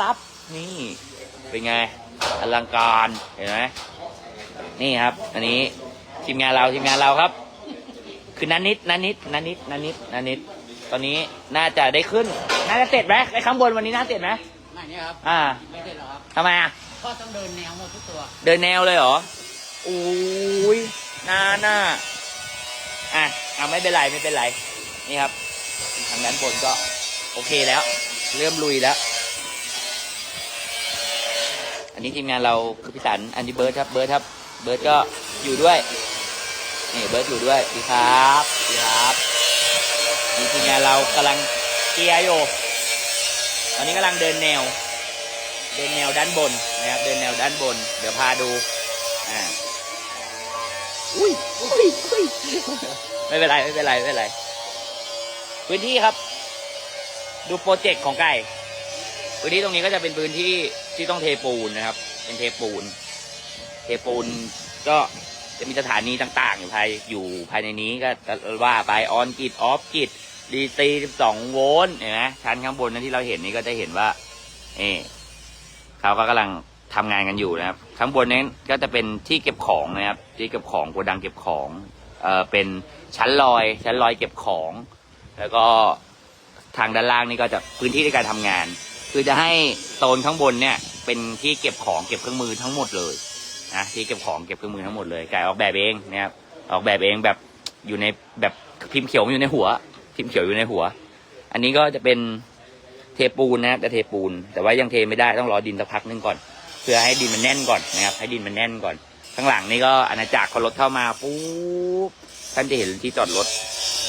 ตับนี่ เป็นไง อลังการเห็นไหมนี่ครับ อันนี้ทีมงานเราทีมงานเราครับ คือนันนิดนันนิดนันนิดนันนิดนันนิด ตอนนี้น่าจะได้ขึ้น น่าจะเสร็จไหมไอ้ข้างบนวันนี้น่าเสร็จไหมไม่เนี่ยครับ อ่าไม่เสร็จหรอกครับทำไมอะก็ต้องเดินแนวหมดทุกตัว เดินแนวเลยเหรอโอ้ยน่าน่าอะเอาไม่เป็นไรไม่เป็นไร นี่ครับทางด้านบนก็ โอเคแล้ว เริ่มลุยแล้ว อันนี้ทีมงานเราคือพี่สันอันนี้เบิร์ดครับเบิร์ดครับเบิร์ดก็อยู่ด้วยนี่เบิร์ดอยู่ด้วยดีครับดีครับนี่ทีมงานเรากำลังเกียร์อยู่ตอนนี้กำลังเดินแนว เดินแนวด้านบนนะครับเดินแนวด้านบน เดี๋ยวพาดูอ่าอุ้ยอุ้ยอุ้ยไม่เป็นไรไม่เป็นไรไม่เป็นไรพื้นที่ครับ ดูโปรเจกต์ของไก่พื้นที่ตรงนี้ก็จะเป็นพื้นที่ ที่ต้องเทปูนนะครับ เป็นเทปูน เทปูนก็จะมีสถานีต่างๆ อยู่ภายอยู่ภายในนี้ก็ว่าไปออนกิดออฟกิดดีซีสองโวลต์เห็นไหมชั้นข้างบนนั้นที่เราเห็นนี่ก็จะเห็นว่าเออเขาก็กำลังทำงานกันอยู่นะครับ ข้างบนนี้ก็จะเป็นที่เก็บของนะครับ ที่เก็บของโกดังเก็บของเอ่อเป็นชั้นลอย ชั้นลอยเก็บของ แล้วก็ทางด้านล่างนี่ก็จะพื้นที่ในการทำงาน คือจะให้โซนข้างบนเนี่ย เป็นที่เก็บของเก็บเครื่องมือทั้งหมดเลยนะที่เก็บของเก็บเครื่องมือทั้งหมดเลยกายออกแบบเองนะครับออกแบบเองแบบอยู่ในแบบพิมพ์เขียวอยู่ในหัว พิมพ์เขียวอยู่ในหัว อันนี้ก็จะเป็นเทปูนนะครับแต่เทปูน แต่ว่ายังเทไม่ได้ต้องรอดินสักพักหนึงก่อน เพื่อให้ดินมันแน่นก่อนนะครับให้ดินมันแน่นก่อน ข้างหลังนี่ก็อาณาจักรพอรถเข้ามาปุ๊บท่านจะเห็นที่จอดรถ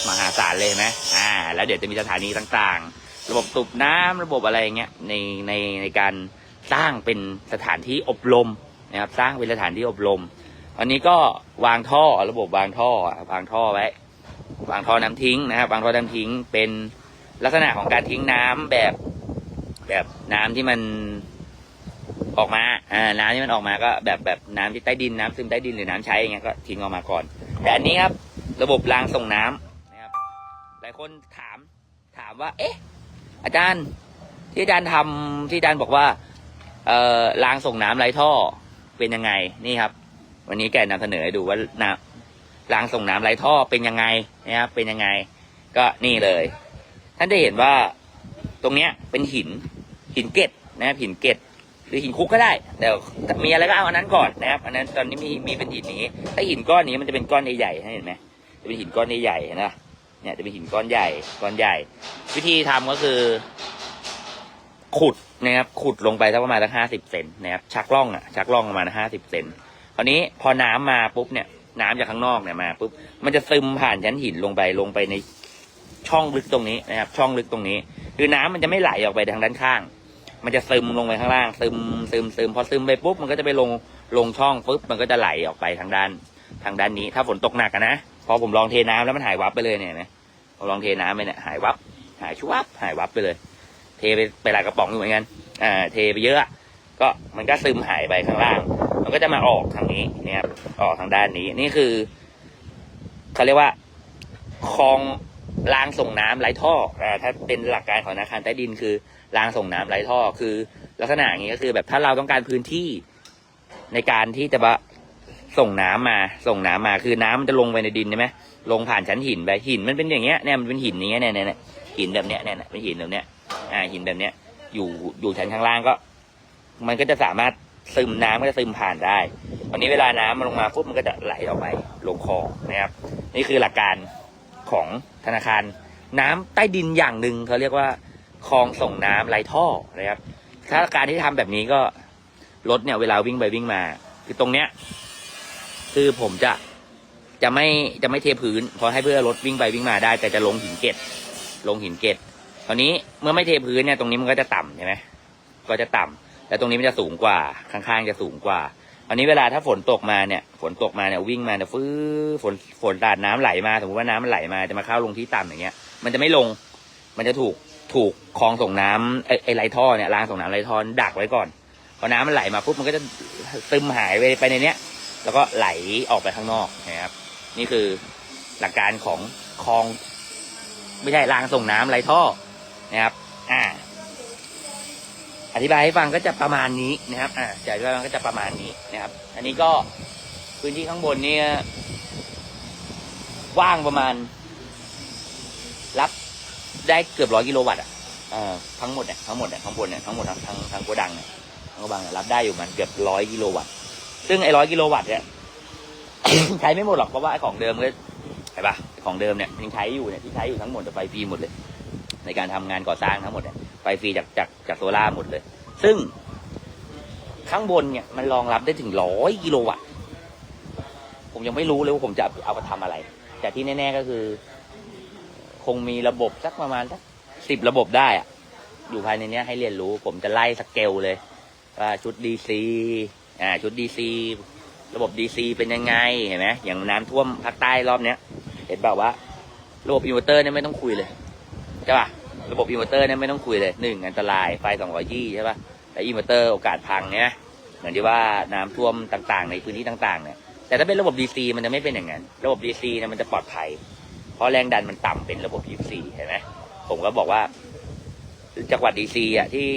มหาศาลเลยไหมอ่า แล้วเดี๋ยวจะมีสถานีต่างๆ ระบบสูบน้ำระบบอะไรเงี้ยในในในการสร้างเป็นสถานที่อบรมนะครับ สร้างเป็นสถานที่อบรมวันนี้ก็วางท่อระบบวางท่อวางท่อไว้ วางท่อน้ำทิ้งนะครับ วางท่อน้ำทิ้งเป็นลักษณะของการทิ้งน้ำแบบแบบน้ำที่มันออกมาอ่าน้ำที่มันออกมาก็แบบแบบน้ำที่ใต้ดินน้ำซึมใต้ดินหรือน้ำใช้อย่างเงี้ยก็ทิ้งออกมาก่อน แต่อันนี้ครับ ระบบรางส่งน้ำนะครับ หลายคนถามถามว่า เอ๊ะ อาจารย์ ที่อาจารย์ทำที่อาจารย์บอกว่า เอ่อรางส่งน้ำไรท่อเป็นยังไงนี่ครับ วันนี้แกนำเสนอให้ดูว่าน้ำรางส่งน้ำไรท่อเป็นยังไงนะครับเป็นยังไง ก็นี่เลย ท่านจะเห็นว่าตรงเนี้ยเป็นหินหินเกล็ดนะครับหินเกล็ดหรือหินคุกก็ได้ แต่มีอะไรก็เอาอันนั้นก่อนนะครับอันนั้นตอนนี้มีมีเป็นหินนี้ถ้าหินก้อนนี้มันจะเป็นก้อนใหญ่ๆเห็นไหมจะเป็นหินก้อนใหญ่ๆนะ เนี่ยจะเป็นหินก้อนใหญ่ก้อนใหญ่ วิธีทำก็คือ ขุดนะครับขุดลงไปสักประมาณสักห้าสิบเซนนะครับชักล่องอะชักล่องประมาณห้าสิบเซนคราวนี้พอน้ำมาปุ๊บเนี่ยน้ำจากข้างนอกเนี่ยมาปุ๊บมันจะซึมผ่านชั้นหินลงไปลงไปในช่องลึกตรงนี้นะครับ ช่องลึกตรงนี้ คือน้ำมันจะไม่ไหลออกไปทางด้านข้าง มันจะซึมลงไปข้างล่าง ซึมซึมซึมพอซึมไปปุ๊บมันก็จะไปลงลงช่องปุ๊บมันก็จะไหลออกไปทางด้านทางด้านนี้ ถ้าฝนตกหนักนะพอผมลองเทน้ำแล้วมันหายวับไปเลยเนี่ยนไหมผมลองเทน้ำไปเนี่ยหายวับ หายชุบหายวับไปเลย เทไปไปหลายกระป๋องอยู่เหมือนกันอ่าเทไปเยอะก็มันก็ซึมหายไปข้างล่าง มันก็จะมาออกทางนี้เนี่ยครับออกทางด้านนี้นี่คือเขาเรียกว่าคลองรางส่งน้ำไหลท่ออ่าถ้าเป็นหลักการของธนาคารใต้ดินคือรางส่งน้ำไหลท่อ คือ ลักษณะอย่างนี้ก็คือ แบบถ้าเราต้องการพื้นที่ในการที่จะมาส่งน้ำมาส่งน้ำมาคือน้ำมันจะลงไปในดินใช่ไหม ลงผ่านชั้นหินไปหินมันเป็นอย่างเงี้ยเนี่ยมันเป็นหินอย่างเงี้ยเนี่ยเนี่ยหินแบบเนี้ยเนี่ยเนี่ยเป็นหินแบบเนี้ยอ่าหินแบบเนี้ยอยู่อยู่ชั้นข้างล่างก็ มันก็จะสามารถซึมน้ำก็จะซึมผ่านได้วันนี้เวลาน้ำมันลงมาปุ๊บมันก็จะไหลออกไปลงคลองนะครับ นี่คือหลักการของธนาคาร น้ำใต้ดินอย่างหนึ่งเขาเรียกว่าคลองส่งน้ำไหลท่อนะครับ ถ้าการที่ทำแบบนี้ก็รถเนี่ยเวลาวิ่งไปวิ่งมา คือตรงเนี้ย คือผมจะ จะไม่จะไม่เทพื้นเพราะให้เพื่อรถวิ่งไปวิ่งมาได้ แต่จะลงหินเกล็ดลงหินเกล็ดตอนนี้เมื่อไม่เทพื้นเนี่ยตรงนี้มันก็จะต่ำใช่ไหมก็จะต่ำแต่ตรงนี้มันจะสูงกว่าข้างๆจะสูงกว่าอันนี้เวลาถ้าฝนตกมาเนี่ย ฝนตกมาเนี่ยวิ่งมาเนี่ยฟื้ฝนฝนดาดน้ำไหลมาสมมติว่าน้ำมันไหลมาจะมาเข้าลงที่ต่ำอย่างเงี้ย มันจะไม่ลง มันจะถูกถูกคลองส่งน้ำไอ้ไอไหลท่อเนี่ยรางส่งน้ำไหลท่อดักไว้ก่อนพอน้ำมันไหลมาปุ๊บมันก็จะซึมหายไปไปในเนี้ย แล้วก็ไหลออกไปข้างนอกนะครับ นี่คือหลักการของคลอง ไม่ใช่รางส่งน้ำไหลท่อนะครับ อ่า อธิบายให้ฟังก็จะประมาณนี้นะครับ อ่าจะอธิบายให้ฟังก็จะประมาณนี้นะครับ อันนี้ก็พื้นที่ข้างบนเนี่ยว่างประมาณ รับได้เกือบร้อยกิโลวัตต์อะเอ่อทั้งหมดเนี่ยทั้งหมดเนี่ยทั้งบนเนี่ยทั้งหมดทั้งทั้งทั้งโกดังเนี่ยทั้งโกดังเนี่ยรับได้อยู่มันเกือบร้อยกิโลวัตต์ซึ่งไอ้ร้อยกิโลวัตต์เนี่ย ใช้ไม่หมดหรอกเพราะว่าไอ้ของเดิมก็ใช่ปะของเดิมเนี่ยยังใช้อยู่เนี่ยที่ใช้อยู่ทั้งหมดจะไฟฟรีหมดเลย ในการทำงานก่อสร้างทั้งหมดเนี่ยไฟฟรีจากจากจากโซล่าหมดเลย ซึ่งข้างบนเนี่ยมันรองรับได้ถึงร้อยกิโลวัตต์ผมยังไม่รู้เลยว่าผมจะเอาไปทำอะไร แต่ที่แน่ ๆก็คือ คงมีระบบสักประมาณสักสิบระบบได้อะอยู่ภายในเนี้ยให้เรียนรู้ ผมจะไล่สเกลเลยว่าชุดดีซีอ่าชุดดีซี ระบบดีซีเป็นยังไงเห็นไหมอย่างน้ำท่วมภาคใต้รอบเนี้ย เห็นแบบว่า ระบบอินเวอร์เตอร์เนี่ยไม่ต้องคุยเลยใช่ป่ะระบบอินเวอร์เตอร์เนี่ยไม่ต้องคุยเลยหนึ่งอันตรายไฟสองร้อยยี่ใช่ป่ะแต่อินเวอร์เตอร์โอกาสพังเนี่ยเหมือนที่ว่าน้ำท่วมต่างๆ ในพื้นที่ต่างๆเนี่ยแต่ถ้าเป็นระบบ DC มันจะไม่เป็นอย่างนั้น ระบบ DC เนี่ยมันจะปลอดภัย เพราะแรงดันมันต่ำเป็นระบบ24เห็นไหมผมก็บอกว่าจังหวัด DC อะที่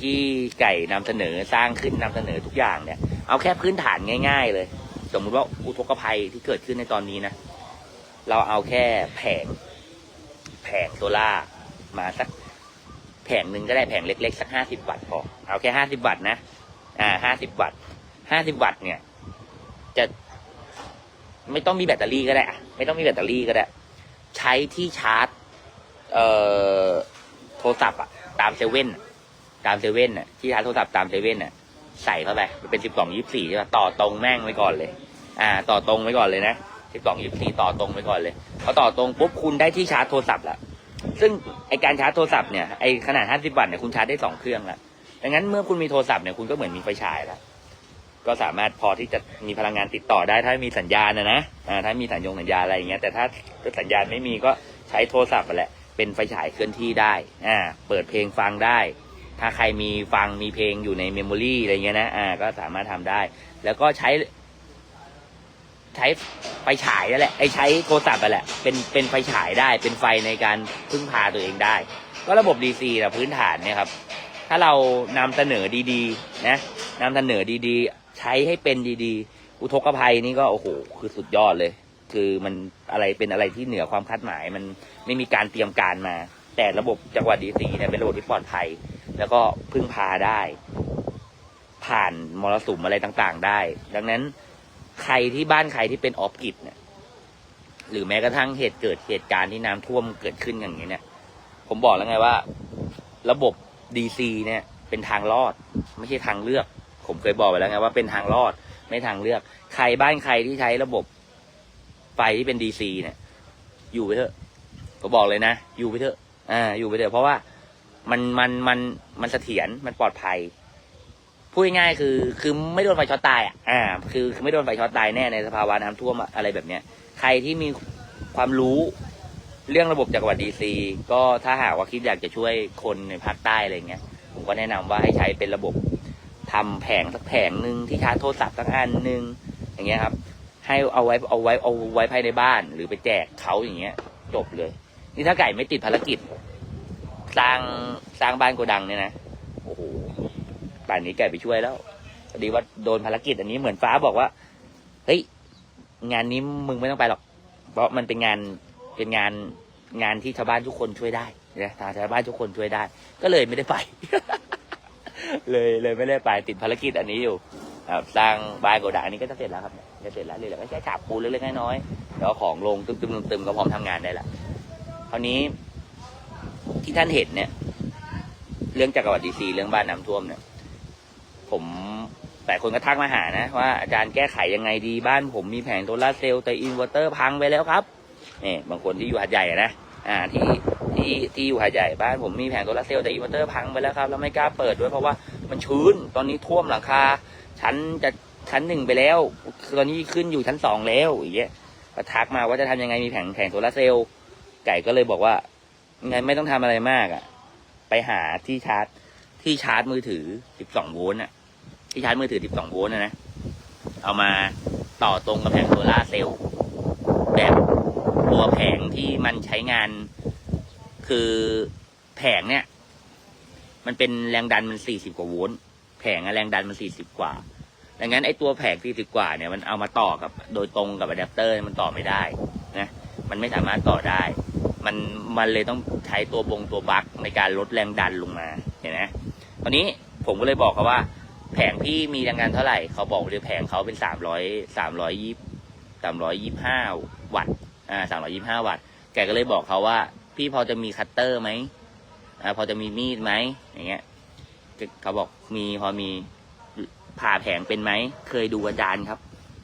ที่ไก่นำเสนอสร้างขึ้นนำเสนอทุกอย่างเนี่ย เอาแค่พื้นฐานง่าย ๆ เลย สมมุติว่าอุทกภัยที่เกิดขึ้นในตอนนี้นะ เราเอาแค่แผง แผงโซล่ามาสักแผงหนึ่งก็ได้แผงเล็กๆ สักห้าสิบวัตต์พอ เอาแค่ห้าสิบวัตต์นะ อ่าห้าสิบวัตต์ห้าสิบวัตต์เนี่ย จะ ไม่ต้องมีแบตเตอรี่ก็ได้อะไม่ต้องมีแบตเตอรี่ก็ได้ ใช้ที่ชาร์จ เอ่อ โทรศัพท์อะตามเซเว่นตามเซเว่นอะที่ชาร์จโทรศัพท์ตามเซเว่นอะ ใส่เข้าไปมันเป็นสิบสองยี่สี่ใช่ป่ะต่อตรงแม่งไว้ก่อนเลย อ่า ต่อตรงไว้ก่อนเลยนะสิบสองยี่สี่ต่อตรงไว้ก่อนเลยพอต่อตรงปุ๊บคุณได้ที่ชาร์จโทรศัพท์ละซึ่งไอการชาร์จโทรศัพท์เนี่ยไอขนาดห้าสิบวัตต์เนี่ยคุณชาร์จได้สองเครื่องละดังนั้นเมื่อคุณมีโทรศัพท์เนี่ยคุณก็เหมือนมีไฟฉายละก็สามารถพอที่จะมีพลังงานติดต่อได้ถ้ามีสัญญาณนะนะอ่าถ้ามีสัญญงสัญญาอะไรอย่างเงี้ยแต่ถ้าสัญญาณไม่มีก็ใช้โทรศัพท์ไปแหละเป็นไฟฉายเคลื่อนที่ได้อ่าเปิดเพลงฟังได้ ถ้าใครมีฟังมีเพลงอยู่ในเมมโมรีอะไรเงี้ยนะ อ่า ก็สามารถทำได้ แล้วก็ใช้ ใช้ไฟฉายนั่นแหละ ไอใช้โทรศัพท์ไปแหละ เป็นเป็นไฟฉายได้ เป็นไฟในการพึ่งพาตัวเองได้ ก็ระบบ DC นะพื้นฐานเนี่ยครับ ถ้าเรานำเสนอดีๆ นะนำเสนอดีๆ ใช้ให้เป็นดีๆ อุทกภัยนี่ก็โอ้โห คือสุดยอดเลย คือมันอะไรเป็นอะไรที่เหนือความคาดหมาย มันไม่มีการเตรียมการมา แต่ระบบจังหวัดดีซีเนี่ยเป็นระบบที่ปลอดภัย แล้วก็พึ่งพาได้ ผ่านมรสุมอะไรต่างๆ ได้ ดังนั้นใครที่บ้านใครที่เป็นออฟกิจเนี่ย หรือแม้กระทั่งเหตุเกิดเหตุการณ์ที่น้ำท่วมเกิดขึ้นอย่างนี้เนี่ย ผมบอกแล้วไงว่า ระบบดีซีเนี่ย เป็นทางรอด ไม่ใช่ทางเลือก ผมเคยบอกไปแล้วไงว่าเป็นทางรอด ไม่ทางเลือก ใครบ้านใครที่ใช้ระบบไฟที่เป็นดีซีเนี่ย อยู่ไปเถอะผมบอกเลยนะ อยู่ไปเถอะ อ่า อยู่ไปเถอะเพราะว่า มันมันมันมันเสถียรมันปลอดภัยพูดง่ายๆคือ คือไม่โดนไฟช็อตตายอะอ่า คือคือไม่โดนไฟช็อตตายแน่ในสภาวะน้ำท่วมอะไรแบบเนี้ย ใครที่มีความรู้เรื่องระบบจักรวรรดิดีซีก็ถ้าหากว่าคิดอยากจะช่วยคนในภาคใต้อะไรเงี้ย ผมก็แนะนำว่าให้ใช้เป็นระบบทำแผงสักแผงหนึ่งที่ชาร์จโทรศัพท์สักอันหนึ่งอย่างเงี้ยครับ ให้เอาไว้เอาไว้เอาไว้ภายในบ้าน หรือไปแจกเขาอย่างเงี้ย จบเลย นี่ถ้าไก่ไม่ติดภารกิจ สร้างสร้างบ้านโกดังเนี่ยนะโอ้โหป่านนี้ไก่ไปช่วยแล้วพอดีว่าโดนภารกิจอันนี้เหมือนฟ้าบอกว่าเฮ้ยงานนี้มึงไม่ต้องไปหรอก เพราะมันเป็นงานเป็นงานงานที่ชาวบ้านทุกคนช่วยได้นะทางชาวบ้านทุกคนช่วยได้ ก็เลยไม่ได้ไป เลยเลยไม่ได้ไปติดภารกิจอันนี้อยู่ครับสร้างบ้านโกดังอันนี้ก็จะเสร็จแล้วครับจะเสร็จแล้วเลยแหละก็แค่ฉาบปูนเล็กๆน้อยๆแล้วเอาของลงตึมๆๆๆก็พร้อมทำงานได้ละคราวนี้ ที่ท่านเห็นเนี่ย เรื่องจักรวรรดิดีซีเรื่องบ้านน้ำท่วมเนี่ย ผมแต่คนก็ทักมาหานะ ว่าอาจารย์แก้ไขยังไงดีบ้านผมมีแผงโซลาเซลล์แต่อินเวอร์เตอร์พังไปแล้วครับนี่บางคนที่อยู่หาดใหญ่นะอ่าที่ที่ที่อยู่หาดใหญ่บ้านผมมีแผงโซลาเซลล์แต่อินเวอร์เตอร์พังไปแล้วครับแล้วไม่กล้าเปิดด้วยเพราะว่ามันชื้นตอนนี้ท่วมหลังคาชั้นจะชั้นหนึ่งไปแล้วตอนนี้ขึ้นอยู่ชั้นสองแล้วอย่างเงี้ยก็ทักมาว่าจะทำยังไงมีแผงแผงโซลาเซลล์ไก่ก็เลยบอกว่า ไงไม่ต้องทำอะไรมากอะ ไปหาที่ชาร์จ ที่ชาร์จมือถือ 12 โวลต์อะ ที่ชาร์จมือถือ 12 โวลต์นะนะ เอามาต่อตรงกับแผงโซลาเซลล์แบบตัวแผงที่มันใช้งาน คือแผงเนี่ย มันเป็นแรงดันมันสี่สิบกว่าโวลต์ แผงอะแรงดันมันสี่สิบกว่าดังนั้นไอ้ตัวแผงสี่สิบกว่าเนี่ยมันเอามาต่อกับโดยตรงกับอะแดปเตอร์มันต่อไม่ได้นะ มันไม่สามารถต่อได้ มันมันเลยต้องใช้ตัวบงตัวบั๊กในการลดแรงดันลงมาเห็นไหมตอนนี้ผมก็เลยบอกเขาว่า แผงพี่มีแรงดันเท่าไหร่เขาบอกเลยแผงเขาเป็นสามร้อยสามร้อยยี่สามร้อยยี่ห้าวัตต์อ่าสามร้อยยี่ห้าวัตต์แกก็เลยบอกเขาว่า พี่พอจะมีคัตเตอร์ไหมอ่าพอจะมีมีดไหมอย่างเงี้ยเขาบอกมีพอมีผ่าแผงเป็นไหม เคยดูอาจารย์ครับ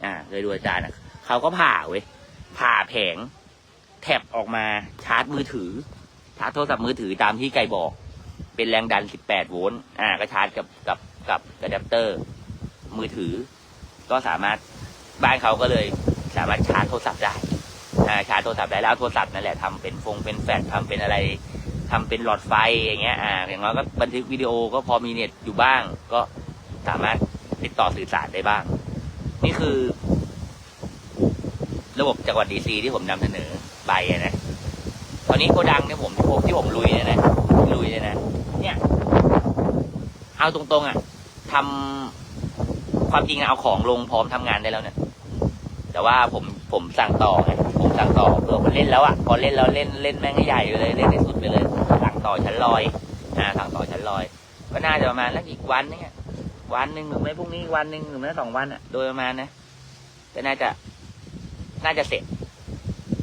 อ่า เคยดูอาจารย์เขาก็ผ่าเว้ย ผ่าแผง แท็บออกมาชาร์จมือถือ ชาร์จโทรศัพท์มือถือตามที่ไกบอก เป็นแรงดัน 18 โวลต์อ่าก็ชาร์จกับกับกับอะแดปเตอร์มือถือ ก็สามารถบ้านเขาก็เลยสามารถชาร์จโทรศัพท์ได้อ่าชาร์จโทรศัพท์ได้แล้วโทรศัพท์นั่นแหละทำเป็นฟงเป็นแฟลชทำเป็นอะไรทำเป็นหลอดไฟอย่างเงี้ยอ่าอย่างน้อยก็บันทึกวิดีโอก็พอมีเน็ตอยู่บ้าง ก็สามารถติดต่อสื่อสารได้บ้าง นี่คือ ระบบจังหวัดดีซีที่ผมนำเสนอ ไปนะตอนนี้โกดังเนี่ยผมที่ผมที่ผมลุยเนี่ยนะลุยเนี่ยนะเนี่ย เอาตรงๆอะทำความจริงเอาของลงพร้อมทำงานได้แล้วเนี่ย แต่ว่าผมผมสั่งต่อไงผมสั่งต่อเพื่อมันเล่นแล้วอะพอเล่นแล้วเล่นเล่นแม่งให้ใหญ่ไปเลยเล่นให้สุดไปเลยสั่งต่อชั้นลอยอ่าสั่งต่อชั้นลอย ก็น่าจะประมาณสักอีกวันนึงอะวันหนึ่งหรือไม่พรุ่งนี้วันหนึ่งหรือไม่สองวันอะ โดยประมาณนะก็น่าจะ น่าจะเสร็จ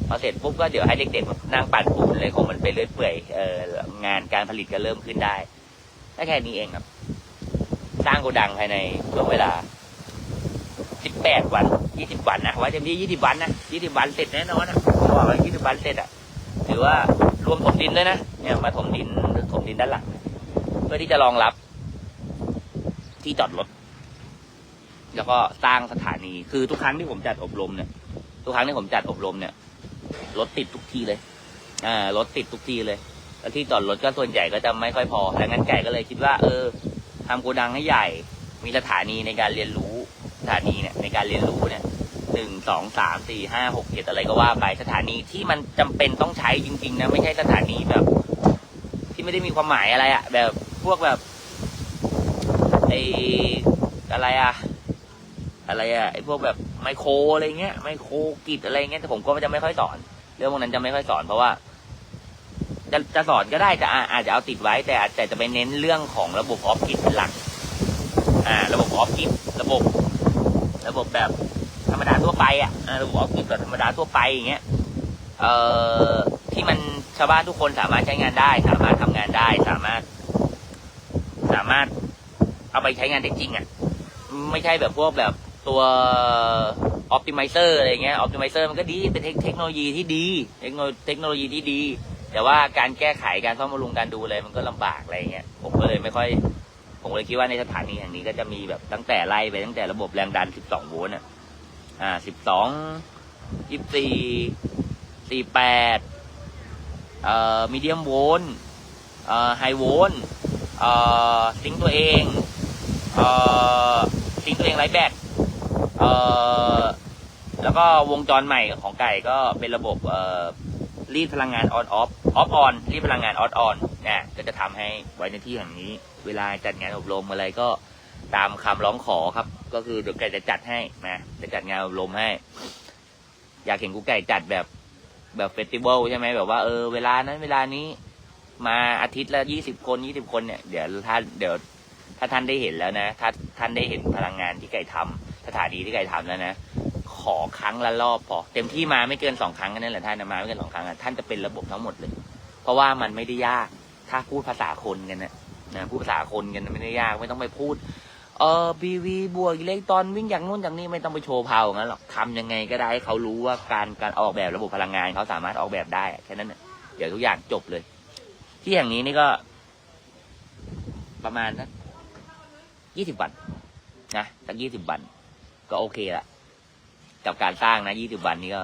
พอเสร็จปุ๊บก็เดี๋ยวให้เด็กๆนั่งปั่นปูนเลยคงมันไปเรื่อยเปื่อยเอองานการผลิตก็เริ่มขึ้นได้ได้แค่นี้เองครับ สร้างโกดังภายในช่วงเวลา 18 วัน 20 วันนะไว่าเต็มที่20 วันนะ 20 วันเสร็จแน่นอนนะเขาบอกว่า20 วันเสร็จอะถือว่ารวมถมดินด้วยนะเนี่ยมาถมดินถมดินด้านหลังเพื่อที่จะรองรับ ที่จอดรถแล้วก็สร้างสถานี คือทุกครั้งที่ผมจัดอบรมเนี่ย ทุกครั้งที่ผมจัดอบรมเนี่ย รถติดทุกทีเลย อ่ารถติดทุกทีเลย แล้วที่จอดรถก็ส่วนใหญ่ก็จะไม่ค่อยพอดังนั้นไก่ก็เลยคิดว่า เออทำโกดังให้ใหญ่ มีสถานีในการเรียนรู้ สถานีเนี่ยในการเรียนรู้เนี่ยหนึ่งสองสามสี่ห้าหกเจ็ดอะไรก็ว่าไปสถานีที่มันจำเป็นต้องใช้จริงๆนะไม่ใช่สถานีแบบ ที่ไม่ได้มีความหมายอะไรอะแบบพวกแบบไออะไรอะอะไรอะไอพวกแบบ ไมโครอะไรเงี้ยไมโครกิจอะไรเงี้ยแต่ผมก็จะไม่ค่อยสอน เรื่องพวกนั้นจะไม่ค่อยสอนเพราะว่า จะจะสอนก็ได้แต่อาจจะเอาติดไว้ แต่อาจแต่จะไปเน้นเรื่องของระบบออฟกิจเป็นหลัก อ่า ระบบออฟกิจระบบ ระบบแบบธรรมดาทั่วไปอะระบบออฟกิจแบบธรรมดาทั่วไปอย่างเงี้ยเอ่อที่มันชาวบ้านทุกคนสามารถใช้งานได้ สามารถทำงานได้ สามารถ สามารถเอาไปใช้งานได้จริงอะ ไม่ใช่แบบพวกแบบ ตัวออ t ติ m i เซอร์อะไรเงี้ยออ t ติ m i เซอร์มันก็ดีเป็นเทคโนโลยีที่ดีเทคโนเทคโนโลยีที่ดี แต่ว่าการแก้ไขการซ่อมบำรุงการดูอะไรมันก็ลำบากอะไรเงี้ยผมก็เลยไม่ค่อย ผมเลยคิดว่าในสถานีแห่งนี้ก็จะมีแบบตั้งแต่ไล่ไปตั้งแต่ระบบแรงดัน 12 โวลต์อะอ่า 12 24 48เอ่อมีเดียมโวลต์เอ่อไฮโวลต์เอ่อซิงตัวเองเอ่อซิงตัวเองไร้แบต เอ่อแล้วก็วงจรใหม่ของไก่ก็เป็นระบบเอ่อรีดพลังงานออนออฟออฟออนรีดพลังงานออฟออนนะก็จะทำให้ไว้ในที่แห่งนี้ เวลาจัดงานอบรมอะไรก็ตามคำร้องขอครับ ก็คือเดี๋ยวไก่จะจัดให้นะจะจัดงานอบรมให้ อยากเห็นกูไก่จัดแบบแบบเฟสติวัลใช่ไหมแบบว่าเออเวลานั้นเวลานี้มาอาทิตย์ละยี่สิบคนยี่สิบคนเนี่ยเดี๋ยวท่านเดี๋ยวถ้าท่านได้เห็นแล้วนะ ถ้าท่านได้เห็นพลังงานที่ไก่ทำ สถานีที่ไก่ทำแล้วนะ ขอครั้งละรอบพอ เต็มที่มาไม่เกินสองครั้งนั่นแหละท่านมาไม่เกินสองครั้งท่านจะเป็นระบบทั้งหมดเลย เพราะว่ามันไม่ได้ยากถ้าพูดภาษาคนกันนะนะพูดภาษาคนกันไม่ได้ยากไม่ต้องไปพูดเออบีวีบวกอิเล็กตรอนวิ่งอย่างนู้นอย่างนี้ไม่ต้องไปโชว์เผาอย่างนั้นหรอกทำยังไงก็ได้ให้เขารู้ว่าการการออกแบบระบบพลังงานเขาสามารถออกแบบได้แค่นั้นน่ะเดี๋ยวทุกอย่างจบเลย ที่อย่างนี้นี่ก็ ประมาณนะยี่สิบวันนะสักยี่สิบวัน ก็โอเคละกับการสร้างนะยี่สิบวันนี้ก็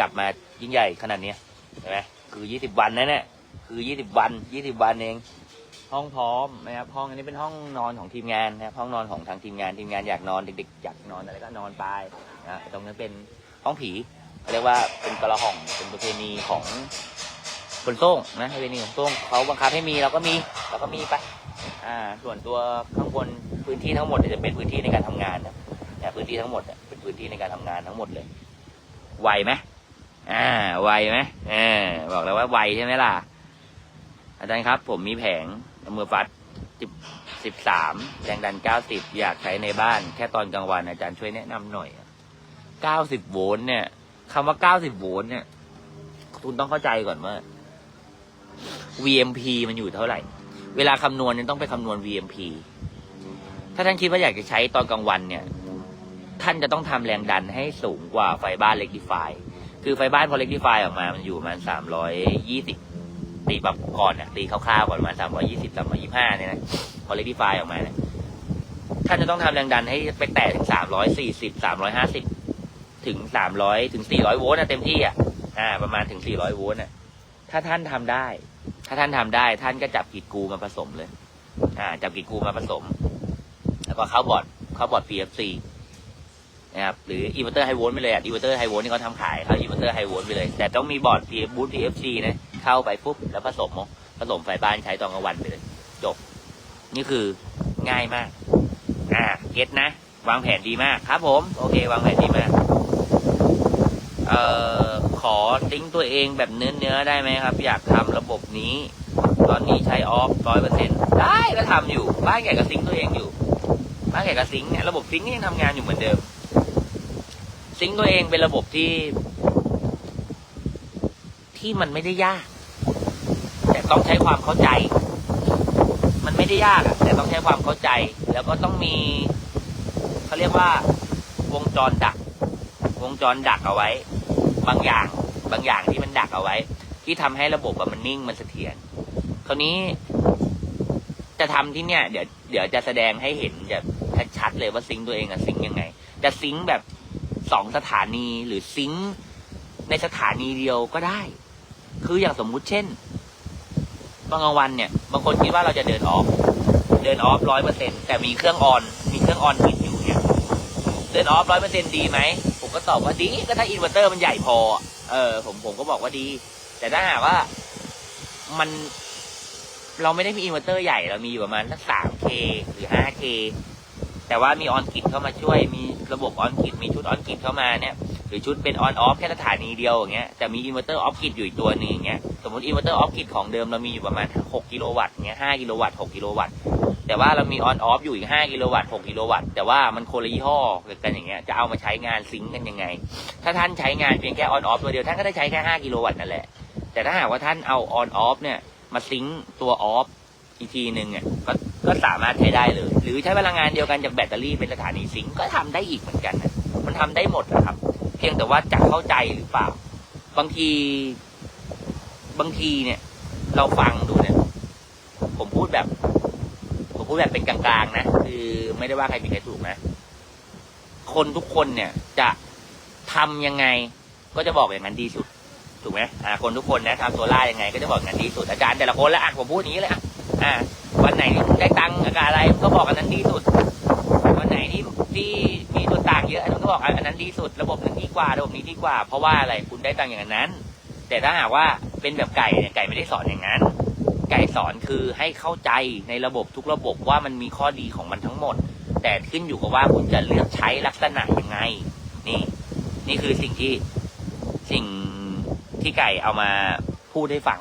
กลับมายิ่งใหญ่ขนาดเนี้ยใช่ไหมคือยี่สิบวันนั่นแหละคือยี่สิบวันยี่สิบวันเอง ห้องพร้อมนะครับห้องอันนี้เป็นห้องนอนของทีมงานนะครับห้องนอนของทางทีมงานทีมงานอยากนอนเด็กๆอยากนอนอะไรก็นอนไปนะตรงนั้นเป็นห้องผีเรียกว่าเป็นกระห้องเป็นประเพณีของขนส่งนะประเพณีขนส่งเขาบังคับให้มีเราก็มีเราก็มีไปอ่าส่วนตัวข้างบนพื้นที่ทั้งหมดจะเป็นพื้นที่ในการทำงานนะ นี่พื้นที่ทั้งหมดเป็นพื้นที่ในการทำงานทั้งหมดเลยไวไหมอ่าไวไหมอ่าบอกแล้วว่าไวใช่ไหมล่ะ อาจารย์ครับ ผมมีแผงมือฟัดสิบสิบสามแรงดันเก้าสิบอยากใช้ในบ้าน แค่ตอนกลางวันอาจารย์ช่วยแนะนำหน่อยเก้าสิบโวลต์เนี่ยคำว่าเก้าสิบโวลต์เนี่ยคุณต้องเข้าใจก่อนว่า VMP มันอยู่เท่าไหร่ เวลาคำนวณเนี่ยต้องไปคำนวณ VMP ถ้าท่านคิดว่าอยากจะใช้ตอนกลางวันเนี่ย ท่านจะต้องทำแรงดันให้สูงกว่าไฟบ้านเล็กดิฟายคือไฟบ้านพอเล็กดิฟายออกมา มันอยู่ประมาณสามร้อยยี่สิบตีแบบก่อนเนี่ยตีคร่าวๆก่อนประมาณสามร้อยี่สิบสามร้อยี่ห้าเนี่ยนะพอเล็กดิฟายออกมาเนี่ยท่านจะต้องทำแรงดันให้ไปแตะถึงสามร้อยสี่สิบสามร้อยห้าสิบถึงสามร้อยถึงสี่ร้อยโวลต์นะเต็มที่อะอ่า ประมาณถึงสี่ร้อยโวลต์น่ะ ถ้าท่านทำได้ ถ้าท่านทำได้ ท่านก็จับกีดกูมาผสมเลย อ่า จับกีดกูมาผสม แล้วก็เข้าบอร์ดเข้าบอร์ด PFC นะครับหรืออินเวอร์เตอร์ไฮโวลต์ไปเลยอะอินเวอร์เตอร์ไฮโวลต์นี่เขาทำขายเขาอินเวอร์เตอร์ไฮโวลต์ไปเลย แต่ต้องมีบอร์ด P บูท PFC นะเข้าไปปุ๊บแล้วผสมผสมไฟบ้านใช้ตอนกลางวันไปเลย จบ นี่คือง่ายมาก อ่าเก็ตนะ วางแผนดีมากครับผม โอเควางแผนดีมาก เอ่อขอติ้งตัวเองแบบเนื้อเนื้อๆได้ไหมครับ อยากทำระบบนี้ ตอนนี้ใช้ออฟร้อยเปอร์เซ็นได้ก็ทำอยู่ บ้านแก่กับซิงตัวเองอยู่ บ้านแก่กับซิงเนี่ยระบบซิงยังทำงานอยู่เหมือนเดิม ซิงตัวเองเป็นระบบที่ ที่มันไม่ได้ยาก แต่ต้องใช้ความเข้าใจ มันไม่ได้ยากอะแต่ต้องใช้ความเข้าใจ แล้วก็ต้องมีเขาเรียกว่า วงจรดัก วงจรดักเอาไว้ บางอย่าง บางอย่างที่มันดักเอาไว้ ที่ทำให้ระบบอะมันนิ่งมันเสถียรคราวนี้ จะทำที่เนี่ย เดี๋ยวเดี๋ยวจะแสดงให้เห็นแบบชัดๆเลยว่าซิงตัวเองอะซิงยังไง จะซิงแบบ สองสถานีหรือซิงค์ในสถานีเดียวก็ได้ คืออย่างสมมุติเช่นตอนกลางวันเนี่ย บางคนคิดว่าเราจะเดินออฟ เดินออฟร้อยเปอร์เซ็นแต่มีเครื่องออน มีเครื่องออนติดอยู่เนี่ย เดินออฟร้อยเปอร์เซ็นดีไหม ผมก็ตอบว่าดี ก็ถ้าอินเวอร์เตอร์มันใหญ่พอ เออ ผมผมก็บอกว่าดี แต่ถ้าหากว่ามันเราไม่ได้มีอินเวอร์เตอร์ใหญ่ เรามีอยู่ประมาณสักสามเคหรือห้าเคแต่ว่ามีออนกิดเข้ามาช่วย มี ระบบออนกิดมีชุดออนกิดเข้ามาเนี่ยหรือชุดเป็นออนออฟแค่สถานีเดียวอย่างเงี้ยแต่มีอินเวอร์เตอร์ออฟกิดอยู่อีกตัวหนึ่งอย่างเงี้ยสมมติอินเวอร์เตอร์ออฟกิดของเดิมเรามีอยู่ประมาณหกกิโลวัตต์เงี้ยห้ากิโลวัตต์หกกิโลวัตต์แต่ว่าเรามีออนออฟอยู่อีกห้ากิโลวัตต์หกกิโลวัตต์ แต่ว่ามันคนละยี่ห้อกันอย่างเงี้ย จะเอามาใช้งานซิงกันยังไง ถ้าท่านใช้งานเพียงแค่ออนออฟตัวเดียว ท่านก็ได้ใช้แค่ห้ากิโลวัตต์นั่นแหละ แต่ถ้าหากว่าท่านเอาออนออฟเนี่ย มาซิงตัวออฟอีกทีหนึ่งเนี่ยก็ ก็สามารถใช้ได้เลย หรือใช้พลังงานเดียวกันจากแบตเตอรี่เป็นสถานีซิงก์ก็ทำได้อีกเหมือนกันนะมันทำได้หมดนะครับ เพียงแต่ว่าจะเข้าใจหรือเปล่า บางทีบางทีเนี่ย เราฟังดูเนี่ย ผมพูดแบบ ผมพูดแบบเป็นกลางๆนะคือไม่ได้ว่าใครผิดใครถูกนะคนทุกคนเนี่ยจะทำยังไงก็จะบอกอย่างนั้นดีสุด ถูกไหมอ่าคนทุกคนนะทำโซล่ายังไงก็จะบอกอย่างนั้นดีสุดอาจารย์แต่ละคนละอะผมพูดอย่างนี้เลยอะ อ่า วันไหนได้ตังค์อาการอะไรก็บอกอันนั้นดีสุด วันไหนที่ที่มีส่วนต่างเยอะอันนั้นก็บอกอันนั้นดีสุด ระบบนั้นดีกว่าระบบนี้ดีกว่า เพราะว่าอะไรคุณได้ตังค์อย่างนั้น แต่ถ้าหากว่าเป็นแบบไก่เนี่ยไก่ไม่ได้สอนอย่างนั้น ไก่สอนคือให้เข้าใจในระบบทุกระบบว่ามันมีข้อดีของมันทั้งหมด แต่ขึ้นอยู่กับว่าคุณจะเลือกใช้ลักษณะยังไง นี่ นี่คือสิ่งที่สิ่งที่ไก่เอามาพูดให้ฟัง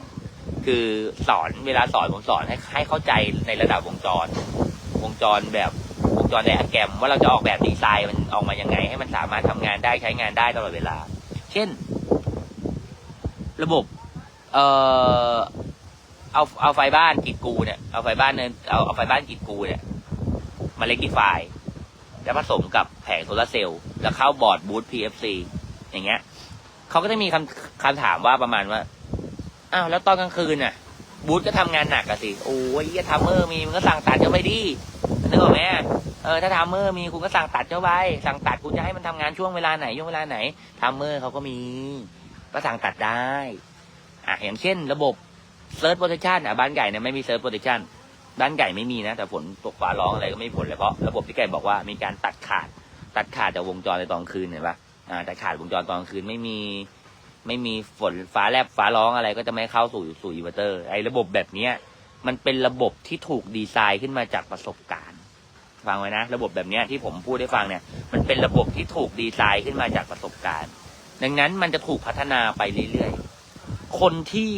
คือสอนเวลาสอนผมสอนให้ให้เข้าใจในระดับวงจร วงจรแบบวงจรไดอะแกรมว่าเราจะออกแบบดีไซน์มันออกมายังไง ให้มันสามารถทำงานได้ใช้งานได้ตลอดเวลา เช่น ระบบ เอ่อเอาเอาไฟบ้านกิดกูเนี่ยเอาไฟบ้านเนินเอาเอาไฟบ้านกิดกูเนี่ยมาเล็กิฟายแล้วผสมกับแผงโซลาร์เซลล์แล้วเข้าบอร์ดบูท PFC อย่างเงี้ยเขาก็จะมีคำคำถามว่าประมาณว่า อ้าวแล้วตอนกลางคืนน่ะ บูธก็ทำงานหนักอะสิโอ้ยเหี้ยทัมเมอร์มีมันก็สั่งตัดเข้าไปดินึกออกไหมเออถ้าทัมเมอร์มีคุณก็สั่งตัดเข้าไปสั่งตัดคุณจะให้มันทำงานช่วงเวลาไหนช่วงเวลาไหนทัมเมอร์เขาก็มีก็สั่งตัดได้อะอย่างเช่น ระบบเซิร์ชโปรเทคชันอะบ้านไก่เนี่ยไม่มีเซิร์ชโปรเทคชันบ้านไก่ไม่มีนะ แต่ฝนตกฟ้าร้องอะไรก็ไม่ผลเลยเพราะระบบที่ไก่บอกว่ามีการตัดขาด ตัดขาดจากวงจรในตอนคืนเห็นปะอ่าตัดขาดวงจรตอนคืนไม่มี ไม่มีฝนฟ้าแลบฟ้าร้องอะไรก็จะไม่เข้าสู่สู่อินเวอร์เตอร์ไอ้ระบบแบบเนี้ย มันเป็นระบบที่ถูกดีไซน์ขึ้นมาจากประสบการณ์ ฟังไว้นะ ระบบแบบเนี้ยที่ผมพูดให้ฟังเนี่ย มันเป็นระบบที่ถูกดีไซน์ขึ้นมาจากประสบการณ์ ดังนั้นมันจะถูกพัฒนาไปเรื่อยๆ คนที่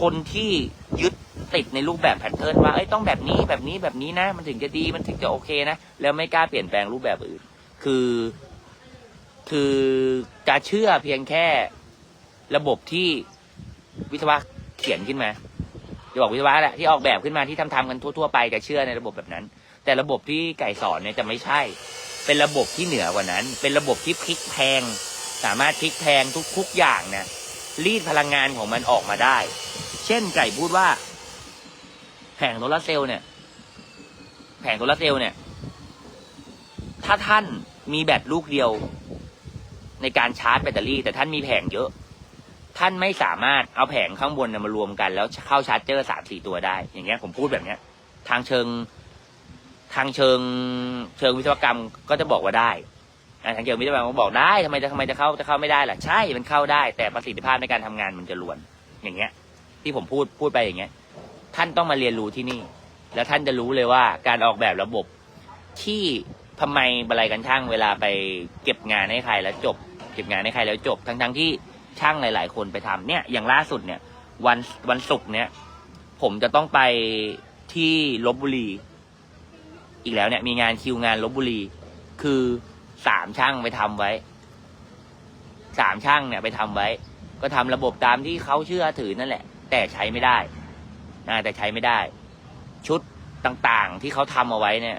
คนที่ยึดติดในรูปแบบแพทเทิร์นว่าเอ้ยต้องแบบนี้แบบนี้แบบนี้นะ มันถึงจะดีมันถึงจะโอเคนะแล้วไม่กล้าเปลี่ยนแปลงรูปแบบอื่น คือ คือจะเชื่อเพียงแค่ระบบที่วิศวะเขียนขึ้นมาจะบอกวิศวะแหละที่ออกแบบขึ้นมาที่ทำทำกันทั่วๆไปจะเชื่อในระบบแบบนั้น แต่ระบบที่ไก่สอนเนี่ยจะไม่ใช่ เป็นระบบที่เหนือกว่านั้น เป็นระบบที่พลิกแพง สามารถพลิกแพงทุกๆอย่างเนี่ยรีดพลังงานของมันออกมาได้ เช่นไก่พูดว่า แผงโซลาร์เซลล์เนี่ย แผงโซลาร์เซลล์เนี่ย ถ้าท่านมีแบตลูกเดียว ในการชาร์จแบตเตอรี่ แต่ท่านมีแผงเยอะ ท่านไม่สามารถเอาแผงข้างบนมารวมกันแล้วเข้าชาร์จเจอร์สามสี่ตัวได้ อย่างเงี้ยผมพูดแบบเนี้ย ทางเชิง ทางเชิง เชิงวิศวกรรมก็จะบอกว่าได้ทางเชิงวิศวกรรมก็บอกได้ทำไมจะทำไมจะเข้าจะเข้าไม่ได้ล่ะใช่มันเข้าได้ แต่ประสิทธิภาพในการทำงานมันจะลวน อย่างเงี้ย ที่ผมพูดพูดไปอย่างเงี้ย ท่านต้องมาเรียนรู้ที่นี่ แล้วท่านจะรู้เลยว่าการออกแบบระบบที่ทำไมบรรลัยกันช่างเวลาไปเก็บงานให้ใครแล้วจบ เก็บงานให้ใครแล้วจบ ทั้งทั้งๆที่ช่างหลาย ๆ คนไปทำเนี่ยอย่างล่าสุดเนี่ย วันวันศุกร์เนี่ย ผมจะต้องไปที่ลบบุรี อีกแล้วเนี่ยมีงานคิวงานลบบุรี คือสามช่างไปทำไว้สามช่างเนี่ยไปทำไว้ ก็ทำระบบตามที่เขาเชื่อถือนั่นแหละ แต่ใช้ไม่ได้นะแต่ใช้ไม่ได้ ชุดต่างๆที่เขาทำเอาไว้เนี่ย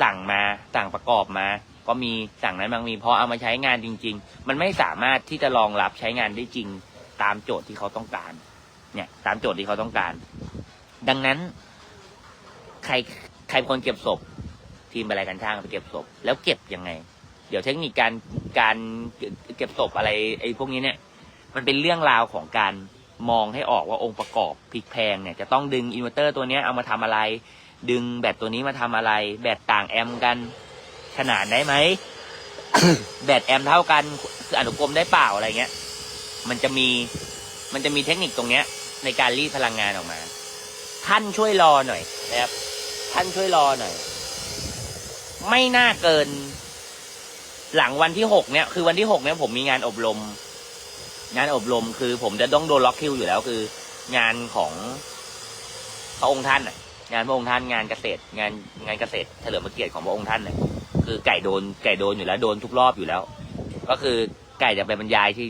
สั่งมาสั่งประกอบมา ก็มีสั่งนั้นบางมีพอเอามาใช้งานจริง ๆ มันไม่สามารถที่จะรองรับใช้งานได้จริง ตามโจทย์ที่เขาต้องการ เนี่ยตามโจทย์ที่เขาต้องการ ดังนั้น ใครใครคนเก็บศพ ทีมบรรลัยการช่างไปเก็บศพ แล้วเก็บยังไง เดี๋ยวเทคนิคการการเก็บศพอะไรไอ้พวกนี้เนี่ย มันเป็นเรื่องราวของการมองให้ออกว่าองค์ประกอบพลิกแพงเนี่ยจะต้องดึงอินเวอร์เตอร์ตัวนี้เอามาทำอะไร ดึงแบตตัวนี้มาทำอะไร แบตต่างแอมป์กัน ขนาดได้ไหม แบตแอมเท่ากันคืออนุกรมได้เปล่าอะไรเงี้ย มันจะมีมันจะมีเทคนิคตรงเนี้ย ในการรีดพลังงานออกมา ท่านช่วยรอหน่อยนะครับ ท่านช่วยรอหน่อย ไม่น่าเกิน หลังวันที่หกเนี่ย คือวันที่หกเนี่ยผมมีงานอบรม งานอบรมคือผมจะต้องโดนล็อกคิวอยู่แล้วคือ งานของพระองค์ท่านน่ะงานพระองค์ท่านงานเกษตร งานงานเกษตรเฉลิมพระเกียรติของพระองค์ท่านเนี่ย คือไก่โดนไก่โดนอยู่แล้วโดนทุกรอบอยู่แล้ว ก็คือไก่จะไปบรรยายที่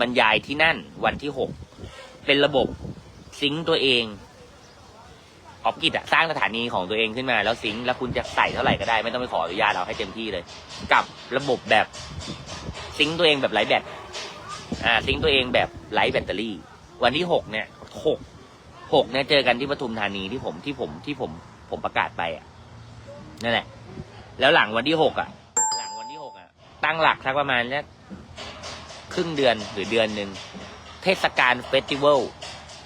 บรรยายที่นั่นวันที่หกเป็นระบบซิงตัวเองออฟกิจอะสร้างสถานีของตัวเองขึ้นมาแล้วซิงแล้วคุณจะใส่เท่าไหร่ก็ได้ ไม่ต้องไปขออนุญาตเราให้เต็มที่เลย กับระบบแบบซิงตัวเองแบบไร้แบตอ่าซิงตัวเองแบบไร้แบตเตอรี่ วันที่หกเนี่ยหกหกเนี่ยเจอกันที่ปทุมธานีที่ผมที่ผมที่ผมผมประกาศไปอะนั่นแหละ แล้วหลังวันที่หกอะ หลังวันที่หกอะ ตั้งหลักสักประมาณสักครึ่งเดือนหรือเดือนหนึ่ง เทศกาลเฟสติวัล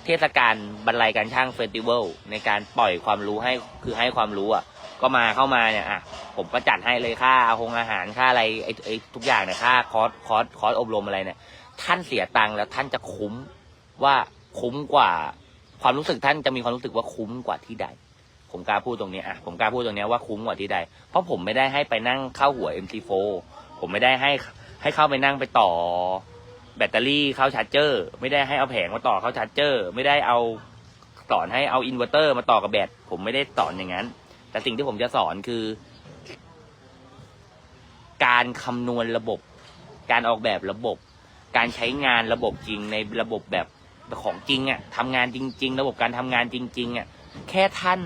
เทศกาลบรรลัยการช่างเฟสติวัลในการปล่อยความรู้ให้คือให้ความรู้อะ ก็มาเข้ามาเนี่ยอะผมก็จัดให้เลยค่าอาหงอาหารค่าอะไรไอ้ไอ้ทุกอย่างเนี่ยค่าคอร์สคอร์สคอร์สอบรมอะไรเนี่ย ท่านเสียตังค์แล้วท่านจะคุ้มว่าคุ้มกว่า ความรู้สึกท่านจะมีความรู้สึกว่าคุ้มกว่าที่ใด ผมกล้าพูดตรงนี้อะผมกล้าพูดตรงนี้ว่าคุ้มกว่าที่ใด เพราะผมไม่ได้ให้ไปนั่งเข้าหัว MC4 ผมไม่ได้ให้ให้เข้าไปนั่งไปต่อ แบตเตอรี่เข้าชาร์จเจอร์ไม่ได้ให้เอาแผงมาต่อเข้าชาร์จเจอร์ ไม่ได้เอาสอนให้เอาอินเวอร์เตอร์มาต่อกับแบตผมไม่ได้สอนอย่างนั้น แต่สิ่งที่ผมจะสอนคือ การคำนวณระบบ การออกแบบระบบ การใช้งานระบบจริงในระบบแบบของจริงอะ่ะทำงานจริง ๆ ระบบการทำงานจริง ๆอะ่ะแค่ท่าน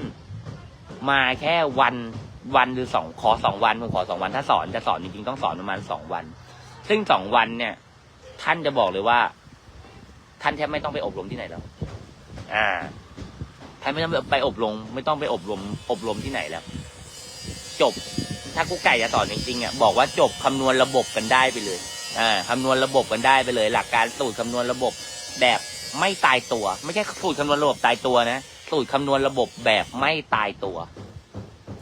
มาแค่วันวันหรือสองขอสองวันผมขอสองวันถ้าสอนจะสอนจริงๆต้องสอนประมาณสองวัน ซึ่งสองวันเนี่ย ท่านจะบอกเลยว่า ท่านแทบไม่ต้องไปอบรมที่ไหนแล้ว อ่าท่านไม่ต้องไปอบรมไม่ต้องไปอบรม อบรมที่ไหนแล้ว จบ ถ้ากุ๊กไก่จะสอนจริงๆอะบอกว่าจบคำนวณระบบกันได้ไปเลยอ่าคำนวณระบบกันได้ไปเลย หลักการสูตรคำนวณระบบแบบไม่ตายตัว ไม่ใช่สูตรคำนวณระบบตายตัวนะ สูตรคำนวณระบบแบบไม่ตายตัว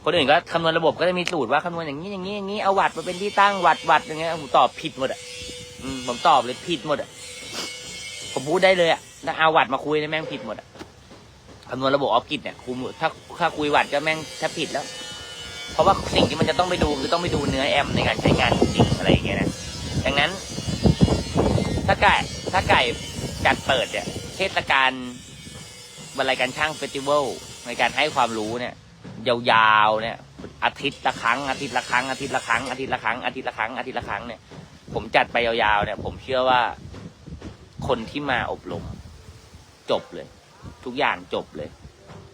คนอื่นก็คำนวณระบบก็จะมีสูตรว่าคำนวณอย่างนี้อย่างนี้อย่างนี้เอาวัดมาเป็นที่ตั้งวัดวัดอย่างเงี้ยผมตอบผิดหมดอะผมตอบเลยผิดหมดอะผมพูดได้เลยอะถ้าเอาวัดมาคุยเนี่ยแม่งผิดหมดอะคำนวณระบบออฟกิดเนี่ยคุมถ้าถ้าคุยวัดก็แม่งแทบผิดแล้ว เพราะว่าสิ่งที่มันจะต้องไปดูคือต้องไปดูเนื้อแอมในการใช้งานจริงอะไรอย่างเงี้ยนะดังนั้น ถ้าไก่ถ้าไก่จัดเปิดเนี่ยเทศกาล บรรลัยการช่างเฟสติวัลในการให้ความรู้เนี่ย ยาวๆเนี่ยอาทิตย์ละครั้งอาทิตย์ละครั้งอาทิตย์ละครั้งอาทิตย์ละครั้งอาทิตย์ละครั้งอาทิตย์ละครั้งเนี่ย ผมจัดไปยาวๆเนี่ย ผมเชื่อว่า คนที่มาอบรมจบเลย ทุกอย่างจบเลย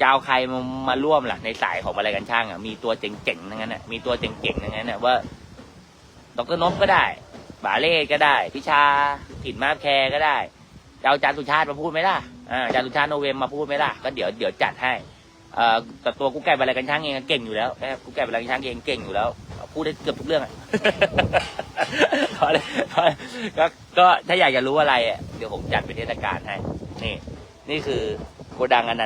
จะเอาใครมามาร่วมล่ะในสายของอะไรกันช่างอะมีตัวเจ๋งๆทั้งนั้นน่ะมีตัวเจ๋งๆทั้งนั้นน่ะว่าดรนพก็ได้บาเล่ก็ได้ พิชาถิ่นมาแคร์ก็ได้จะเอาอาจารย์สุชาติมาพูดไหมล่ะ อาจารย์สุชาติโนเวมมาพูดไหมล่ะก็เดี๋ยวเดี๋ยวจัดให้แต่ตัวกุ๊กไก่บรรกันช่างเองเก่งอยู่แล้วนะครับกุ๊กไก่บรรกันช่างเองเก่งอยู่แล้ว พูดได้เกือบทุกเรื่องอะพอเลยพอเลยก็ก็ถ้าอยากจะรู้อะไรเดี๋ยวผมจัดเป็นเทศกาลให้ นี่ นี่คือโกดังอนัน